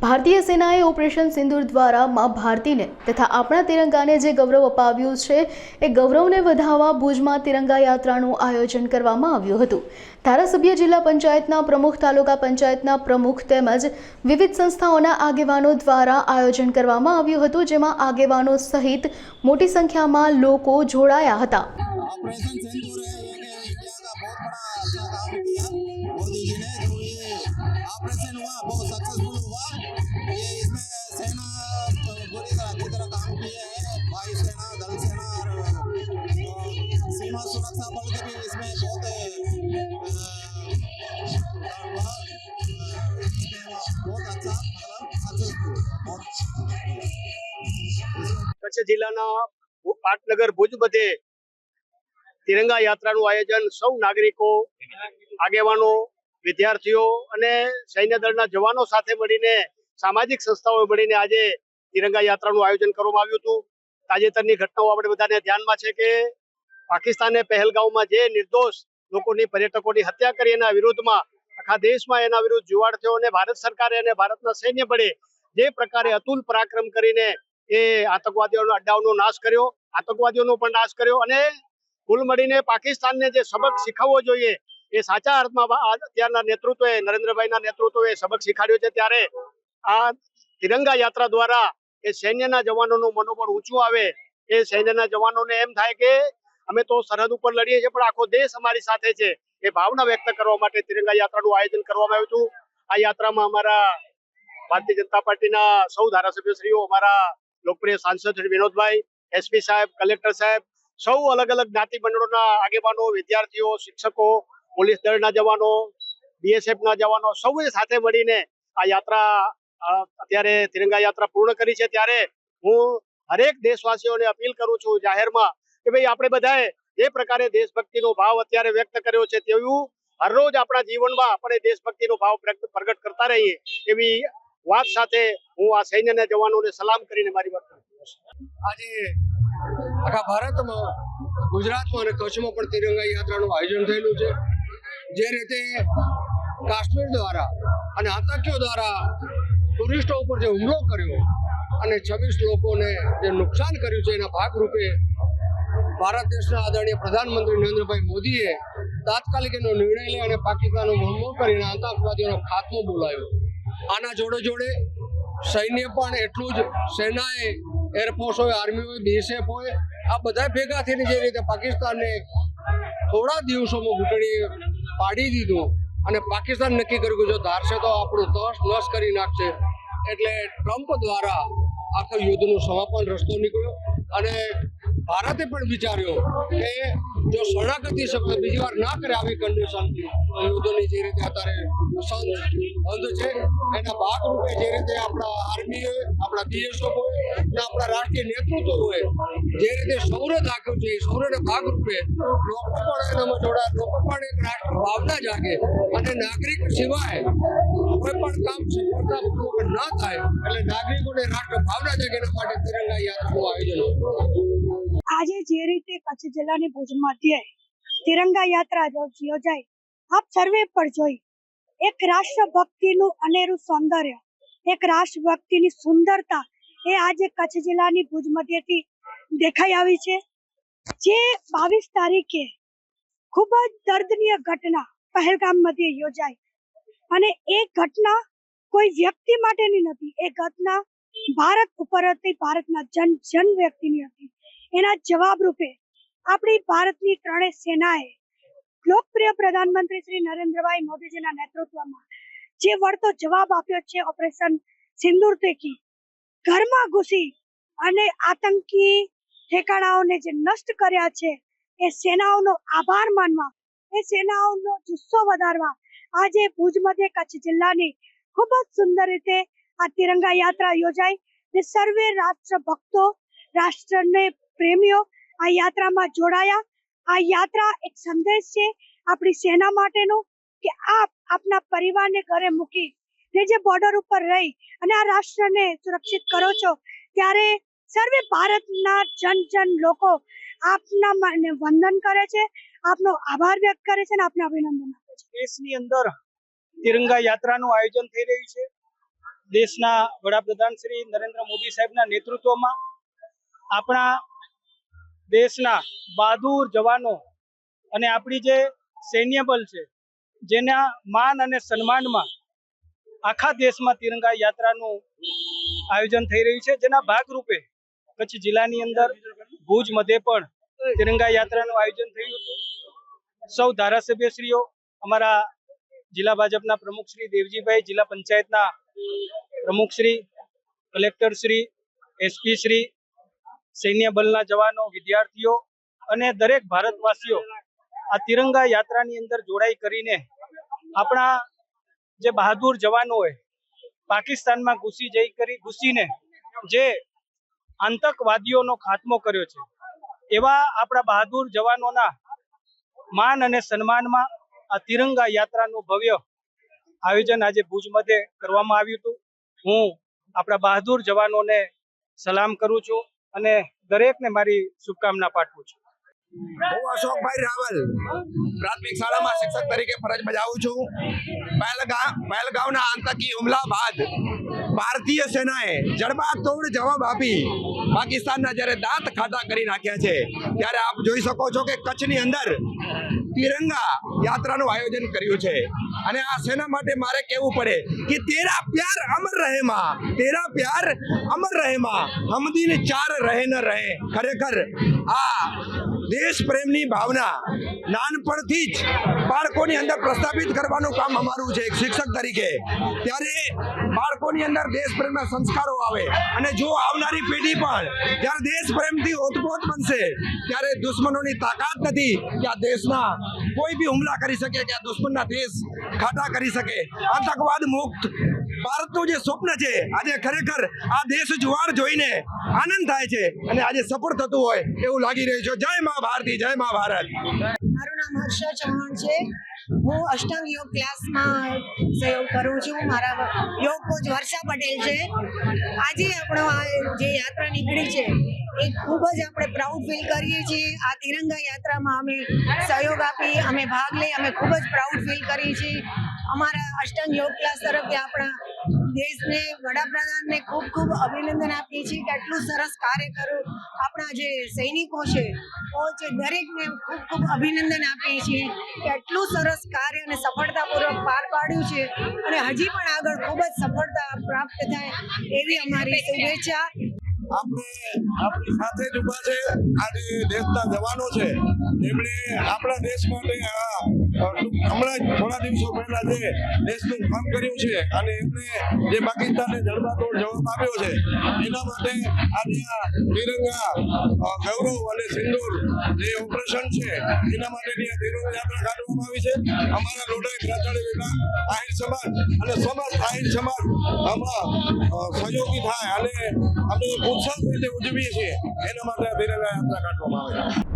ભારતીય સેનાએ ઓપરેશન સિંદૂર દ્વારા મા ભારતીને તથા આપણા તિરંગાને જે ગૌરવ અપાવ્યું છે એ ગૌરવને વધાવવા ભુજમાં તિરંગા યાત્રાનું આયોજન કરવામાં આવ્યું હતું ધારાસભ્ય જિલ્લા પંચાયતના પ્રમુખ તાલુકા પંચાયતના પ્રમુખ તેમજ વિવિધ સંસ્થાઓના આગેવાનો દ્વારા આયોજન કરવામાં આવ્યું હતું જેમાં આગેવાનો સહિત મોટી સંખ્યામાં લોકો જોડાયા હતા ऑपरेशन सिंदूर है ये अच्छी तरह काम किए हैं वायु सेना दल सेना और अ, सीमा सुरक्षा बल के भी इसमें बहुत अ, हुआ अ, इसमें बहुत अच्छा मतलब सक्सेसफुल बहुत કચ્છ જિલ્લાના ભુ- પાટનગર ભુજ બધે તિરંગા યાત્રાનું આયોજન સૌ નાગરિકો આગેવાનો વિદ્યાર્થીઓ અને સૈન્ય દળના જવાનો સાથે મળીને સામાજિક સંસ્થાઓ મળીને આજે તિરંગા યાત્રાનું આયોજન કરવામાં આવ્યું હતું. તાજેતરની ઘટનાઓ આપણે બધાને ધ્યાનમાં છે કે પાકિસ્તાને પહેલગાંવમાં જે નિર્દોષ લોકોની, પર્યટકોની હત્યા કરી એના વિરુદ્ધમાં આખા દેશમાં એના વિરુદ્ધ જુવાડ થયો અને ભારત સરકારે અને ભારતના સૈન્ય બળે જે પ્રકારે અતુલ પરાક્રમ કરીને એ આતંકવાદીઓના, અડ્ડાઓનો નાશ કર્યો, આતંકવાદીઓનો પણ નાશ કર્યો અને કુલ મળીને પાકિસ્તાનને જે સબક શીખવવો જોઈએ એ સાચા અર્થમાં અત્યારના નેતૃત્વએ, નરેન્દ્રભાઈના નેતૃત્વએ સબક શીખાડ્યો છે ત્યારે આ તિરંગા યાત્રા દ્વારા એ સૈન્યના જવાનોનું મનોબળ ઊંચું આવે, એ સૈન્યના જવાનોને એમ થાય કે અમે તો સરહદ ઉપર લડીએ છીએ, પણ આખો દેશ અમારી સાથે છે. એ ભાવના વ્યક્ત કરવા માટે તિરંગા યાત્રાનું આયોજન કરવામાં આવ્યું હતું. આ યાત્રામાં અમારા ભારતીય જનતા પાર્ટીના સૌ ધારાસભ્યશ્રીઓ, અમારા લોકપ્રિય સાંસદ શ્રી વિનોદભાઈ, એસપી સાહેબ, કલેક્ટર સાહેબ, સૌ અલગ અલગ જ્ઞાતિ મંડળોના આગેવાનો, વિદ્યાર્થીઓ, શિક્ષકો, પોલીસ દળના જવાનો, બીએસએફના જવાનો, સૌએ સાથે મળીને આ યાત્રા અત્યારે તિરંગા યાત્રા પૂર્ણ કરી છે ત્યારે હું હરેક દેશવાસીઓને અપીલ કરું છું જાહેરમાં કે ભાઈ આપણે બધાએ જે પ્રકારે દેશભક્તિનો ભાવ અત્યારે વ્યક્ત કર્યો છે તેવું હરરોજ આપણા જીવનમાં આપણે દેશભક્તિનો ભાવ પ્રગટ કરતા રહીએ એવી વાત સાથે હું આ સૈન્યના જવાનોને સલામ કરીને મારી વાત આજે આખા ભારતમાં, ગુજરાતમાં અને કચ્છમાં પણ તિરંગા યાત્રાનું આયોજન થયેલું છે. જે રીતે કાશ્મીર દ્વારા અને આતંકીઓ દ્વારા ટુરિસ્ટો ઉપર જે હુમલો કર્યો અને છવ્વીસ લોકોને જે નુકસાન કર્યું છે એના ભાગરૂપે ભારત દેશના આદરણીય પ્રધાનમંત્રી નરેન્દ્રભાઈ મોદીએ તાત્કાલિક એનો નિર્ણય લઈ અને પાકિસ્તાનનો હુમલો કરીને આતંકવાદીઓનો ખાત્મો બોલાવ્યો. આના જોડે જોડે સૈન્ય પણ એટલું જ, સેનાએ એરફોર્સ હોય આર્મી હોય બીએસએફ હોય, આ બધા ભેગા થઈને જે રીતે પાકિસ્તાનને થોડા દિવસોમાં ઘૂંટણી પાડી દીધું અને પાકિસ્તાન નક્કી કર્યું કે જો ધારશે તો આપણું તસ નસ કરી નાખશે. એટલે ટ્રમ્પ દ્વારા આખા યુદ્ધનું સમાપન રસ્તો નીકળ્યો અને ભારતે પણ વિચાર્યો કે જો શરણાગતિ શબ્દ બીજી વાર ના કરે આવી કન્ડિશન યુદ્ધની જે રીતે અત્યારે બંધ છે, એના ભાગરૂપે જે રીતે આપણા આર્મી હોય આપણા બીએસઓ હોય અને આપણા રાષ્ટ્રીય નેતૃત્વ હોય, જે રીતે સૌરે રાખ્યું છે, એ સૌરને ભાગરૂપે લોકો પણ એનામાં જોડાય, લોકો પણ એક રાષ્ટ્ર ભાવના જાગે અને નાગરિક સિવાય કોઈ પણ કામ સફળતાપૂર્વક ન થાય, એટલે નાગરિકોને રાષ્ટ્ર ભાવના જાગે, એના માટે તિરંગા યાત્રાનું આયોજન. આજે જે રીતે કચ્છ જિલ્લાની ભુજ મધ્યે તિરંગા યાત્રા યોજાઈ, આપ સર્વે પર જોઈ. એક રાષ્ટ્રભક્તિનું અનેરું સૌંદર્ય, એક રાષ્ટ્રભક્તિની સુંદરતા એ આજે કચ્છ જિલ્લાની ભુજ મધ્યથી દેખાઈ આવી છે. જે બાવીસ તારીખે ખૂબ જ દર્દનીય ઘટના પહેલગામ મધ્યે યોજાઈ અને એ ઘટના કોઈ વ્યક્તિ માટેની નથી. એ ઘટના ભારત ઉપર હતી ભારતના જન જન વ્યક્તિની હતી. એના જવાબ રૂપે આપણી ભારતની ત્રણેય સેનાએ લોકપ્રિય પ્રધાનમંત્રી શ્રી નરેન્દ્રભાઈ મોદીજીના નેતૃત્વમાં જે વળતો જવાબ આપ્યો છે ઓપરેશન સિંદૂર પૈકી, ઘરમાં ઘૂસી અને આતંકી ઠેકાણાઓને જે નષ્ટ કર્યા છે, એ સેનાઓનો આભાર માનવા, એ સેનાઓનો જુસ્સો વધારવા આજે ભુજ મધ્ય કચ્છ જિલ્લાની ખૂબ જ સુંદર રીતે આ તિરંગા યાત્રા યોજાઈ ને સર્વે રાષ્ટ્ર ભક્તો રાષ્ટ્રને પ્રેમીઓ આ યાત્રામાં જોડાયા. આ યાત્રા એક સંદેશ છે આપણી સેના માટેનો કે આપ આપના પરિવારને ઘરે મૂકી ને જે બોર્ડર ઉપર રહી અને આ રાષ્ટ્રને સુરક્ષિત કરો છો. ત્યારે સર્વે ભારતના જન જન લોકો આપના વંદન કરે છે, આપનો આભાર વ્યક્ત કરે છે અને આપને અભિનંદન આપે છે. દેશની અંદર તિરંગા યાત્રાનું આયોજન થઈ રહ્યું છે. દેશના વડાપ્રધાન શ્રી નરેન્દ્ર મોદી સાહેબના નેતૃત્વમાં આપણા દેશના બહાદુર જવાનો અને આપણી જે સૈન્ય બલ છે, જેના માન અને સન્માનમાં આખા દેશમાં તિરંગા યાત્રાનું આયોજન થઈ રહ્યું છે. જેના ભાગરૂપે કચ્છ જિલ્લાની અંદર ભુજ મધ્ય પણ તિરંગા યાત્રાનું આયોજન થયું હતું. સૌ ધારાસભ્યશ્રીઓ, અમારા જિલ્લા ભાજપના પ્રમુખ શ્રી દેવજીભાઈ, જિલ્લા પંચાયતના પ્રમુખ શ્રી, કલેક્ટર શ્રી, એસપી શ્રી સૈન્ય બલના જવાનો, વિદ્યાર્થીઓ અને દરેક ભારતવાસીઓ આ તિરંગા યાત્રાની અંદર જોડાઈ કરીને આપણા જે બહાદુર જવાનોએ પાકિસ્તાનમાં ઘૂસી જઈ કરી, ઘૂસીને જે આતંકવાદીઓનો ખાત્મો કર્યો છે, એવા આપણા બહાદુર જવાનોના માન અને સન્માનમાં આ તિરંગા યાત્રાનું ભવ્ય આયોજન આજે ભુજ મધ્યે કરવામાં આવ્યું હતું. હું આપણા બહાદુર જવાનોને સલામ કરું છું. અને દરેકને મારી શુભકામના પાઠવું છું. હું અશોકભાઈ રાવલ, પ્રાથમિક શાળામાં શિક્ષક તરીકે ફરજ બજાવું છું. પહેલગામ પહેલગામના આતંકી હુમલા બાદ ભારતીય સેનાએ જડબાતોડ જવાબ આપી પાકિસ્તાનના જ્યારે દાંત ખાતા કરી નાખ્યા છે, ત્યારે આપ જોઈ શકો છો કે કચ્છની અંદર તિરંગા યાત્રાનું આયોજન કર્યું છે. અને આ સેના માટે મારે કહેવું પડે કે તેરા પ્યાર અમર રહે માં, તેરા પ્યાર અમર રહે માં, હમદીન ચાર રહે ન રહે. ખરેખર આ દેશ પ્રેમની ભાવના નાનપણથી જ બાળકોની અંદર પ્રસ્થાપિત કરવાનું કામ અમારું છે એક શિક્ષક તરીકે. ત્યારે બાળકોની અંદર પ્રેમના સંસ્કારો આવે અને જો આવનારી પેઢી પણ જ્યારે દેશ ઓતપ્રોત બનશે, ત્યારે દુશ્મનોની તાકાત નથી કે આ દેશના કોઈ બી હુમલા કરી શકે, કે આ દુશ્મનના દેશ ખાટા કરી શકે. આતંકવાદ મુક્ત ભારતનું જે સ્વપ્ન છે, આજે ખરેખર આ દેશ જુવાર જોઈને આનંદ થાય છે અને આજે સફળ થતું હોય એવું લાગી રહ્યું છે. જય મા ભારતી, જય મા ભારત. મારું નામ હર્ષા ચૌહાણ છે. હું અષ્ટાંગ યોગ ક્લાસમાં સહયોગ કરું છું. મારા યોગ કોચ વર્ષા પટેલ છે. આજે આપણો આ જે યાત્રા નીકળી છે એ ખૂબ જ આપણે પ્રાઉડ ફીલ કરીએ છીએ. આ તિરંગા યાત્રામાં અમે સહયોગ આપી અમે ભાગ લઈ અમે ખૂબ જ પ્રાઉડ ફીલ કરીએ છીએ. અમારા અષ્ટાંગ યોગ ક્લાસ તરફથી આપણા દેશને વડાપ્રધાનને ખૂબ ખૂબ અભિનંદન આપીએ છીએ કે આટલું સરસ કાર્ય કર્યું. આપણા જે સૈનિકો છે છે દરેકને ખૂબ ખૂબ અભિનંદન આપીએ છીએ કે આટલું સરસ કાર્ય અને સફળતાપૂર્વક પાર પાડ્યું છે. અને હજી પણ આગળ ખૂબ જ સફળતા પ્રાપ્ત થાય એવી અમારી શુભેચ્છા. આપણે આપણી સાથે જ ઊભા છે. આ જે દેશના જવાનો છે. એમણે આપણા દેશ માટે આ હમણાં જ થોડા દિવસો પહેલા જે દેશનું કામ કર્યું છે અને એમને જે પાકિસ્તાનને જડબાતોડ જવાબ આપ્યો છે, એના માટે આજે આ તિરંગા ગૌરવ અને સિંદૂર જે ઓપરેશન છે, એના માટેની આ તિરંગ યાત્રા કાઢવામાં આવી છે. અમારા લોઢાઈ પ્રાચાર્ય વિભાગ આહિર સમાજ અને સમાજ આહિર સમાજ આમાં સહયોગી થાય અને અમે ઉત્સાહ રીતે ઉજવીએ છીએ. એના માટે આ તિરંગા યાત્રા કાઢવામાં આવે છે.